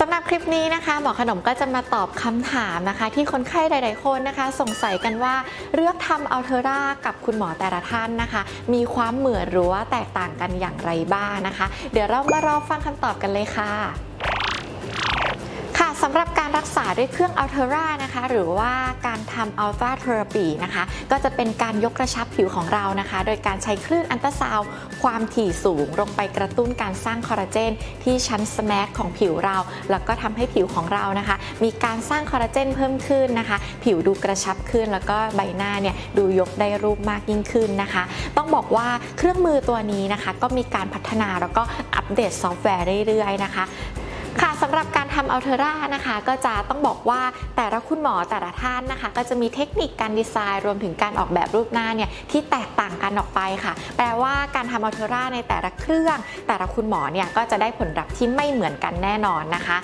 สำหรับคลิปนี้นะคะ หมอขนมก็จะมาตอบคำถามนะคะ ที่คนไข้หลาย ๆ คนนะคะ สงสัยกันว่าเลือกทำอัลเทอร่ากับคุณหมอแต่ละท่านนะคะ มีความเหมือนหรือว่าแตกต่างกันอย่างไรบ้างนะคะ เดี๋ยวเรามารอฟังคำตอบกันเลยค่ะค่ะ สำหรับการรักษาด้วยเครื่องอัลเทอร่านะคะ หรือว่าการทำอัลตราเทอราปีนะคะ ก็จะเป็นการยกกระชับผิวของเรานะคะ โดยการใช้คลื่นอันตราซาวความถี่สูง ลงไปกระตุ้นการสร้างคอลลาเจน ที่ชั้นสแมกของผิวเรา แล้วก็ทำให้ผิวของเรานะคะ มีการสร้างคอลลาเจนเพิ่มขึ้นนะคะ ผิวดูกระชับขึ้น แล้วก็ใบหน้าเนี่ยดูยกได้รูปมากยิ่งขึ้นนะคะ ต้องบอกว่าเครื่องมือตัวนี้นะคะ ก็มีการพัฒนาแล้วก็อัปเดตซอฟต์แวร์เรื่อยๆนะคะ ค่ะสำหรับการทำอัลเทอร่านะคะ ก็จะต้องบอกว่าแต่ละคุณหมอแต่ละท่านนะคะ ก็จะมีเทคนิคการดีไซน์ รวมถึงการออกแบบรูปหน้าเนี่ยที่แตกต่างกันออกไปค่ะ แปลว่าการทำอัลเทอร่าในแต่ละเครื่อง แต่ละคุณหมอเนี่ยก็จะได้ผลลัพธ์ที่ไม่เหมือนกันแน่นอนนะคะ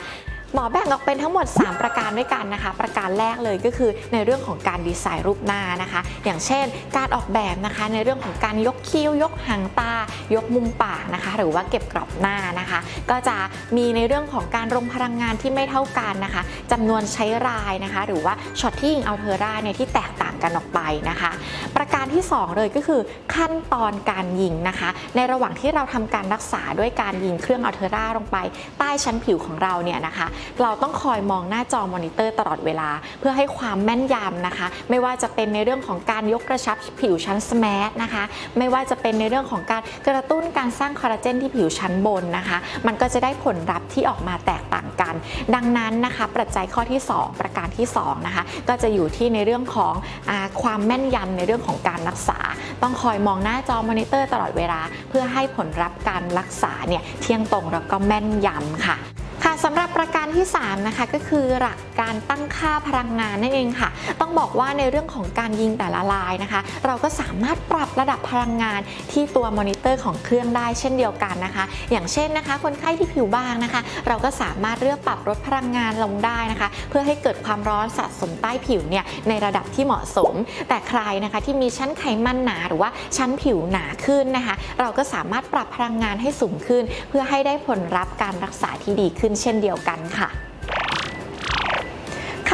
หมอแบ่งออกเป็นทั้งหมด 3 ประการด้วยกันนะคะ ประการแรกเลยก็คือในเรื่องของการดีไซน์รูปหน้านะคะ อย่างเช่น การออกแบบนะคะในเรื่องของการยกคิ้วยกหางตา ยกมุมปากนะคะ หรือว่าเก็บกรอบหน้านะคะ ก็จะมีในเรื่องของการรมพลังงานที่ไม่เท่ากันนะคะจำนวนใช้รายนะคะ หรือว่าช็อตที่ยิงเอัลเทอร่าเนี่ยที่แตกต่างกันออกไปนะคะ ประการที่ 2 เลยก็คือขั้นตอนการยิงนะคะ ในระหว่างที่เราทำการรักษาด้วยการยิงเครื่องเอัลเทอร่าลงไป ใต้ชั้นผิวของเราเนี่ยนะคะเราต้องคอยมองหน้าจอมอนิเตอร์ตลอดเวลา เพื่อให้ความแม่นยำนะคะ ไม่ว่าจะเป็นในเรื่องของการยกกระชับผิวชั้นสแมทนะคะ ไม่ว่าจะเป็นในเรื่องของการกระตุ้นการสร้างคอลลาเจนที่ผิวชั้นบนนะคะ มันก็จะได้ผลลัพธ์ที่ออกมาแตกต่างกัน ดังนั้นนะคะปัจจัยข้อที่ 2 ประการที่2นะคะก็จะอยู่ที่ในเรื่องของอความแม่นยำในเรื่องของการรักษา ต้องคอยมองหน้าจอมอนิเตอร์ตลอดเวลา เพื่อให้ผลลัพธ์การรักษาเนี่ยเที่ยงตรงแล้วก็แม่นยำค่ะค่ะสำหรับประการที่ 3 นะคะก็คือหลักการตั้งค่าพลังงานนั่นเองค่ะ ต้องบอกว่าในเรื่องของการยิงแต่ละลายนะคะ เราก็สามารถปรับระดับพลังงานที่ตัวมอนิเตอร์ของเครื่องได้เช่นเดียวกันนะคะ อย่างเช่นนะคะ คนไข้ที่ผิวบางนะคะ เราก็สามารถเลือกปรับลดพลังงานลงได้นะคะ เพื่อให้เกิดความร้อนสะสมใต้ผิวเนี่ยในระดับที่เหมาะสม แต่ใครนะคะที่มีชั้นไขมันหนาหรือว่าชั้นผิวหนาขึ้นนะคะ เราก็สามารถปรับพลังงานให้สูงขึ้น เพื่อให้ได้ผลลัพธ์การรักษาที่ดีขึ้นเช่นเดียวกันค่ะ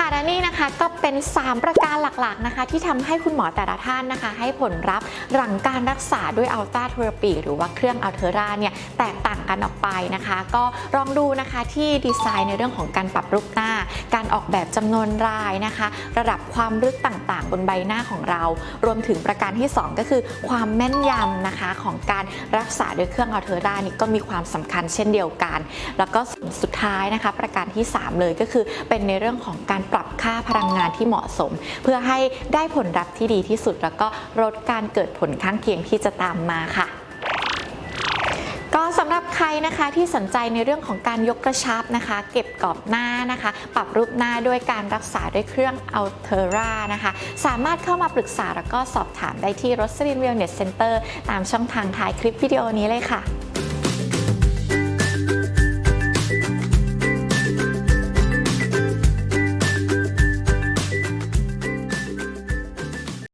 ค่ะและนี่นะคะก็เป็น 3 ประการหลักๆนะคะ ที่ทำให้คุณหมอแต่ละท่านนะคะ ให้ผลลัพธ์หลังการรักษาด้วยอัลตราเทอราปีหรือว่าเครื่องอัลเทอร่าเนี่ยแตกต่างกันออกไปนะคะ ก็ลองดูนะคะที่ดีไซน์ในเรื่องของการปรับรูปหน้า การออกแบบจำนวนรายนะคะ ระดับความลึกต่างๆ บนใบหน้าของเรา รวมถึงประการที่ 2 ก็คือความแม่นยำนะคะของการรักษาด้วยเครื่องอัลเทอร่านี่ก็มีความสำคัญเช่นเดียวกัน แล้วก็ สุดท้ายนะคะ ประการที่ 3 เลยก็คือเป็นในเรื่องของการปรับค่าพลังงานที่เหมาะสม เพื่อให้ได้ผลลัพธ์ที่ดีที่สุด แล้วก็ลดการเกิดผลข้างเคียงที่จะตามมาค่ะก็สำหรับใครนะคะที่สนใจในเรื่องของการยกกระชับนะคะ เก็บกรอบหน้านะคะ ปรับรูปหน้าด้วยการรักษาด้วยเครื่อง Altera นะคะ สามารถเข้ามาปรึกษาแล้วก็สอบถามได้ที่ Rosalind Wellness Center ตามช่องทางท้ายคลิปวิดีโอนี้เลยค่ะ